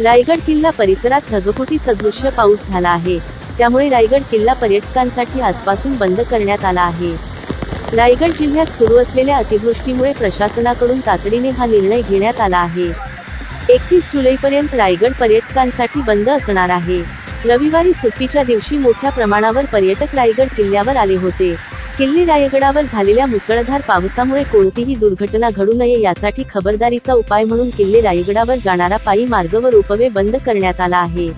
रायगड किल्ला परिसरात ढगफुटी सदृश्य पाऊस झाला आहे. त्यामुळे रायगड किल्ला पर्यटकांसाठी आजपासून बंद करण्यात आला आहे. रायगड जिल्ह्यात सुरू असलेल्या अतिवृष्टीमुळे प्रशासनाकडून तातडीने हा निर्णय घेण्यात आला आहे. एकतीस जुलैपर्यंत रायगड पर्यटकांसाठी बंद असणार आहे. रविवारी सुट्टीच्या दिवशी मोठ्या प्रमाणावर पर्यटक रायगड किल्ल्यावर आले होते. किल्ले रायगडावर झालेल्या मुसळधार पावसामुळे कोणतीही दुर्घटना घडू नये यासाठी खबरदारीचा उपाय म्हणून किल्ले रायगडावर जाणारा पायी मार्ग व रोपवे बंद करण्यात आला आहे.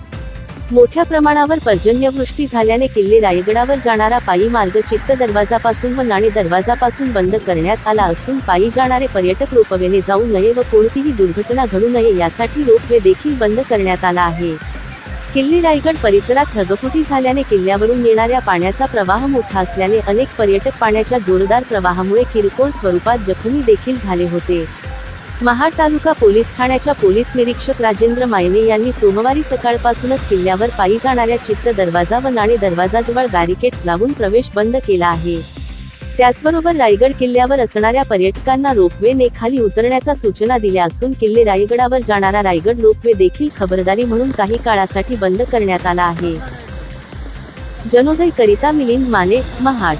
मोठ्या प्रमाणावर पर्जन्यवृष्टी झाल्याने किल्ले रायगडावर जाणारा पायी मार्ग चित्त दरवाजापासून व नाणे दरवाजापासून बंद करण्यात आला असून पायी जाणारे पर्यटक रोपवेने जाऊ नये व कोणतीही दुर्घटना घडू नये यासाठी रोपवे देखील बंद करण्यात आला आहे. किल्ली रायगड परिसरात ढगफुटी झाल्याने किल्ल्यावरून येणाऱ्या पाण्याचा प्रवाह मोठा असल्याने अनेक पर्यटक पाण्याच्या जोरदार प्रवाहामुळे किरकोळ स्वरूपात जखमी देखील झाले होते. महाड तालुका पोलीस ठाण्याच्या पोलीस निरीक्षक राजेंद्र मायने यांनी सोमवारी सकाळपासूनच किल्ल्यावर पायी जाणाऱ्या चित्त दरवाजा व नाणे दरवाजाजवळ बॅरिकेड्स लावून प्रवेश बंद केला आहे. त्याचबरोबर रायगड किल्ल्यावर असणाऱ्या पर्यटकांना रोपवे ने खाली उतरण्याचा सूचना दिल्या असून किल्ले रायगडावर जाणारा रायगड रोपवे देखील खबरदारी म्हणून काही काळासाठी बंद करण्यात आला आहे. जनोदय करिता मिलिंद माने महाड.